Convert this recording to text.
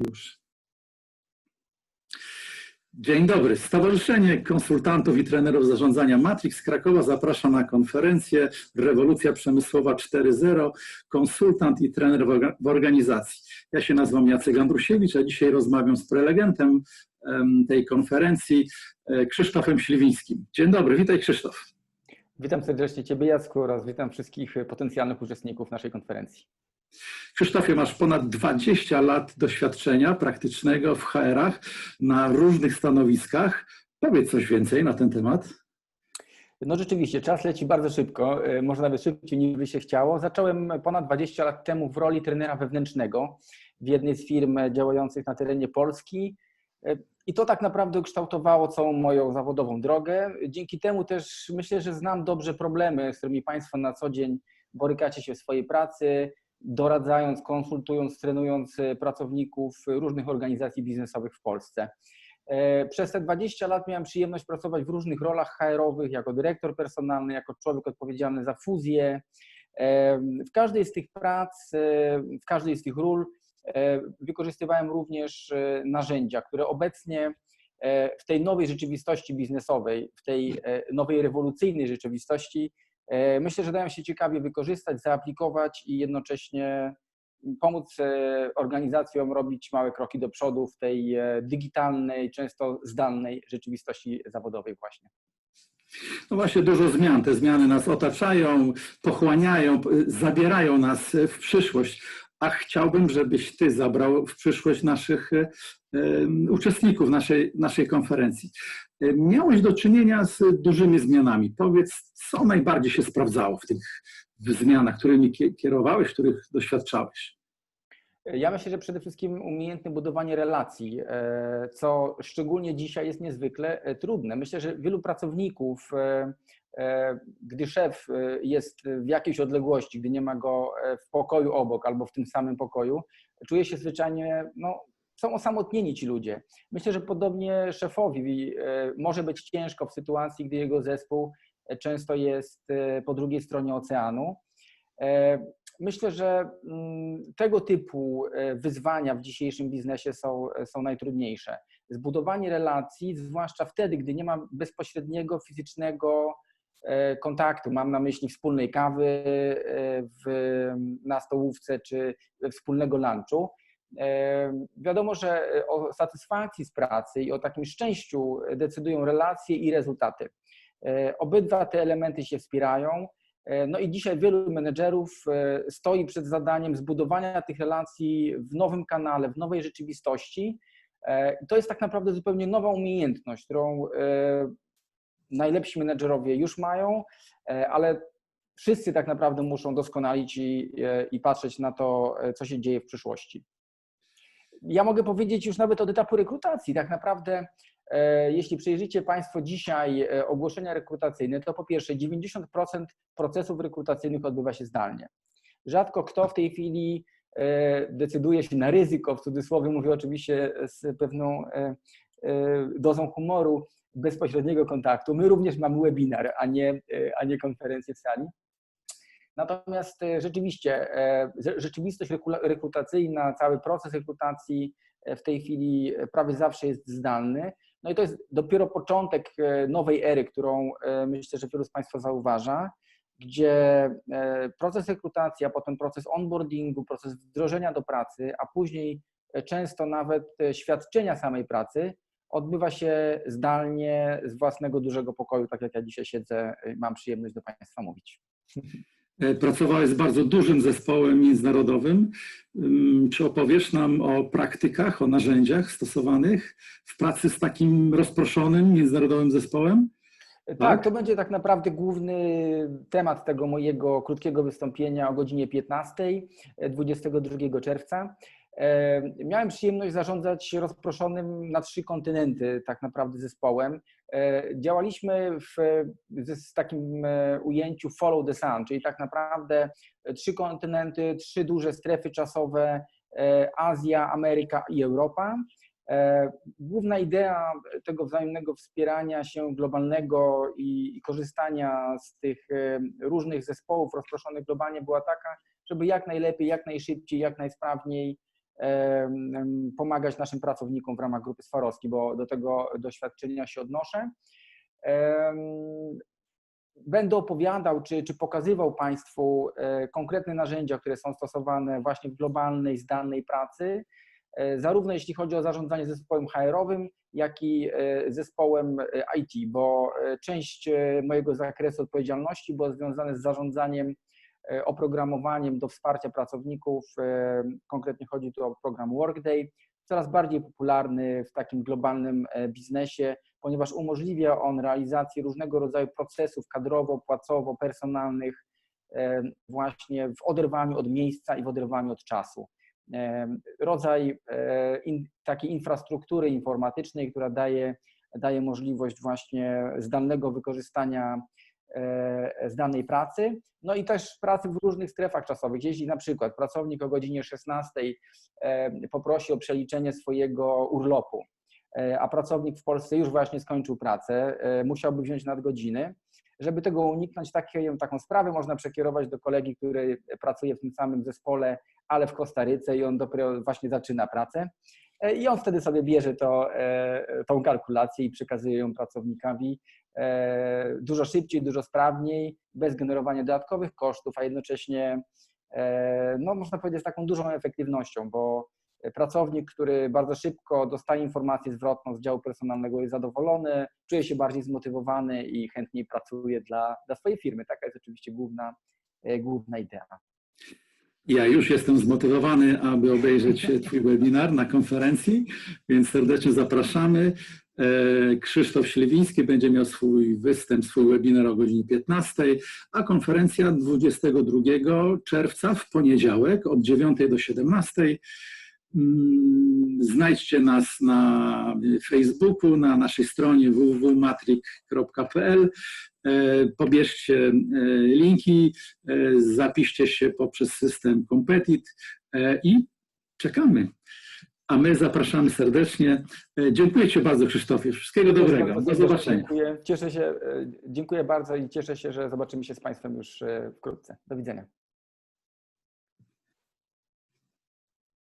Już. Dzień dobry. Stowarzyszenie Konsultantów i Trenerów Zarządzania Matrix Krakowa zaprasza na konferencję Rewolucja Przemysłowa 4.0 Konsultant i trener w organizacji. Ja się nazywam Jacek Andrusiewicz, a dzisiaj rozmawiam z prelegentem tej konferencji e, Krzysztofem Śliwińskim. Dzień dobry, witaj Krzysztof. Witam serdecznie Ciebie Jacku oraz witam wszystkich potencjalnych uczestników naszej konferencji. Krzysztofie, masz ponad 20 lat doświadczenia praktycznego w HR-ach na różnych stanowiskach. Powiedz coś więcej na ten temat. No rzeczywiście, czas leci bardzo szybko, e, może nawet szybciej niż by się chciało. Zacząłem ponad 20 lat temu w roli trenera wewnętrznego w jednej z firm działających na terenie Polski. E, I to tak naprawdę kształtowało całą moją zawodową drogę. Dzięki temu też myślę, że znam dobrze problemy, z którymi Państwo na co dzień borykacie się w swojej pracy, doradzając, konsultując, trenując e, pracowników różnych organizacji biznesowych w Polsce. E, przez te 20 lat miałem przyjemność pracować w różnych rolach HR-owych, jako dyrektor personalny, jako człowiek odpowiedzialny za fuzję. E, w każdej z tych prac, w każdej z tych ról wykorzystywałem również narzędzia, które obecnie w tej nowej rzeczywistości biznesowej, w tej nowej rewolucyjnej rzeczywistości E, myślę, że dają się ciekawie wykorzystać, zaaplikować i jednocześnie pomóc e, organizacjom robić małe kroki do przodu w tej e, digitalnej, często zdalnej rzeczywistości zawodowej właśnie. No właśnie dużo zmian. Te zmiany nas otaczają, pochłaniają, zabierają nas w przyszłość a chciałbym, żebyś Ty zabrał w przyszłość naszych e, uczestników naszej, naszej konferencji. E, miałeś do czynienia z dużymi zmianami. Powiedz, co najbardziej się sprawdzało w tych zmianach, którymi kierowałeś, których doświadczałeś? Ja myślę, że przede wszystkim umiejętne budowanie relacji, e, co szczególnie dzisiaj jest niezwykle trudne. Myślę, że wielu pracowników E, gdy szef e, jest w jakiejś odległości, gdy nie ma go e, w pokoju obok albo w tym samym pokoju, czuje się zwyczajnie, no, są osamotnieni ci ludzie. Myślę, że podobnie szefowi może być ciężko w sytuacji, gdy jego zespół często jest po drugiej stronie oceanu. Myślę, że mm, tego typu wyzwania w dzisiejszym biznesie są, są najtrudniejsze. Zbudowanie relacji, zwłaszcza wtedy, gdy nie ma bezpośredniego fizycznego E, kontaktu. Mam na myśli wspólnej kawy e, w, na stołówce czy wspólnego lunchu. E, wiadomo, że o satysfakcji z pracy i o takim szczęściu decydują relacje i rezultaty. Obydwa te elementy się wspierają. No i dzisiaj wielu menedżerów stoi przed zadaniem zbudowania tych relacji w nowym kanale, w nowej rzeczywistości. To jest tak naprawdę zupełnie nowa umiejętność, którą najlepsi menedżerowie już mają, e, ale wszyscy tak naprawdę muszą doskonalić i, e, i patrzeć na to, e, co się dzieje w przyszłości. Ja mogę powiedzieć już nawet od etapu rekrutacji. Tak naprawdę, jeśli przejrzycie Państwo dzisiaj ogłoszenia rekrutacyjne, to po pierwsze 90% procesów rekrutacyjnych odbywa się zdalnie. Rzadko kto w tej chwili decyduje się na ryzyko, w cudzysłowie mówię oczywiście z pewną dozą humoru, bezpośredniego kontaktu. My również mamy webinar, a nie, e, a nie konferencję w sali. Natomiast e, rzeczywiście e, rzeczywistość rekrutacyjna, cały proces rekrutacji w tej chwili prawie zawsze jest zdalny. No i to jest dopiero początek nowej ery, którą myślę, że wielu z Państwa zauważa, gdzie proces rekrutacji, a potem proces onboardingu, proces wdrożenia do pracy, a później często nawet świadczenia samej pracy odbywa się zdalnie z własnego dużego pokoju, tak jak ja dzisiaj siedzę, mam przyjemność do Państwa mówić. E, pracowałeś z bardzo dużym zespołem międzynarodowym. Czy opowiesz nam o praktykach, o narzędziach stosowanych w pracy z takim rozproszonym międzynarodowym zespołem? Tak, tak, to będzie tak naprawdę główny temat tego mojego krótkiego wystąpienia o godzinie 15 22 czerwca. E, miałem przyjemność zarządzać rozproszonym na trzy kontynenty tak naprawdę zespołem. E, działaliśmy w, w takim e, ujęciu follow the sun, czyli tak naprawdę trzy kontynenty, trzy duże strefy czasowe, Azja, Ameryka i Europa. Główna idea tego wzajemnego wspierania się globalnego i, i, korzystania z tych różnych zespołów rozproszonych globalnie była taka, żeby jak najlepiej, jak najszybciej, jak najsprawniej pomagać naszym pracownikom w ramach grupy Swarowski, bo do tego doświadczenia się odnoszę. Będę opowiadał, czy, czy pokazywał Państwu e, konkretne narzędzia, które są stosowane właśnie w globalnej, zdalnej pracy, e, zarówno jeśli chodzi o zarządzanie zespołem HR-owym, jak i e, zespołem IT, bo część mojego zakresu odpowiedzialności była związana z zarządzaniem oprogramowaniem do wsparcia pracowników. e, Konkretnie chodzi tu o program Workday, coraz bardziej popularny w takim globalnym e, biznesie, ponieważ umożliwia on realizację różnego rodzaju procesów kadrowo-płacowo-personalnych e, właśnie w oderwaniu od miejsca i w oderwaniu od czasu. E, Rodzaj e, takiej infrastruktury informatycznej, która daje, daje możliwość właśnie zdalnego wykorzystania e, zdalnej pracy, no i też pracy w różnych strefach czasowych. Jeśli na przykład pracownik o godzinie 16 e, poprosi o przeliczenie swojego urlopu, e, a pracownik w Polsce już właśnie skończył pracę, musiałby wziąć nadgodziny. Żeby tego uniknąć, takie, taką sprawę można przekierować do kolegi, który pracuje w tym samym zespole, ale w Kostaryce i on dopiero właśnie zaczyna pracę. E, I on wtedy sobie bierze to, e, tą kalkulację i przekazuje ją pracownikowi e, dużo szybciej, dużo sprawniej, bez generowania dodatkowych kosztów, a jednocześnie, no można powiedzieć, z taką dużą efektywnością, bo pracownik, który bardzo szybko dostaje informację zwrotną z działu personalnego, jest zadowolony, czuje się bardziej zmotywowany i chętniej pracuje dla, dla swojej firmy. Taka jest oczywiście główna, główna idea. Ja już jestem zmotywowany, aby obejrzeć Twój webinar na konferencji, więc serdecznie zapraszamy. E, Krzysztof Ślewiński będzie miał swój występ, swój webinar o godzinie 15, a konferencja 22 czerwca w poniedziałek od 9 do 17. Mm, Znajdźcie nas na Facebooku, na naszej stronie www.matrik.pl. E, Pobierzcie e, linki, e, zapiszcie się poprzez system Competit i czekamy. A my zapraszamy serdecznie. Dziękuję Ci bardzo, Krzysztofie. Wszystkiego dobrego. Bardzo Do zobaczenia. Dziękuję. Cieszę się, dziękuję bardzo i cieszę się, że zobaczymy się z Państwem już wkrótce. Do widzenia.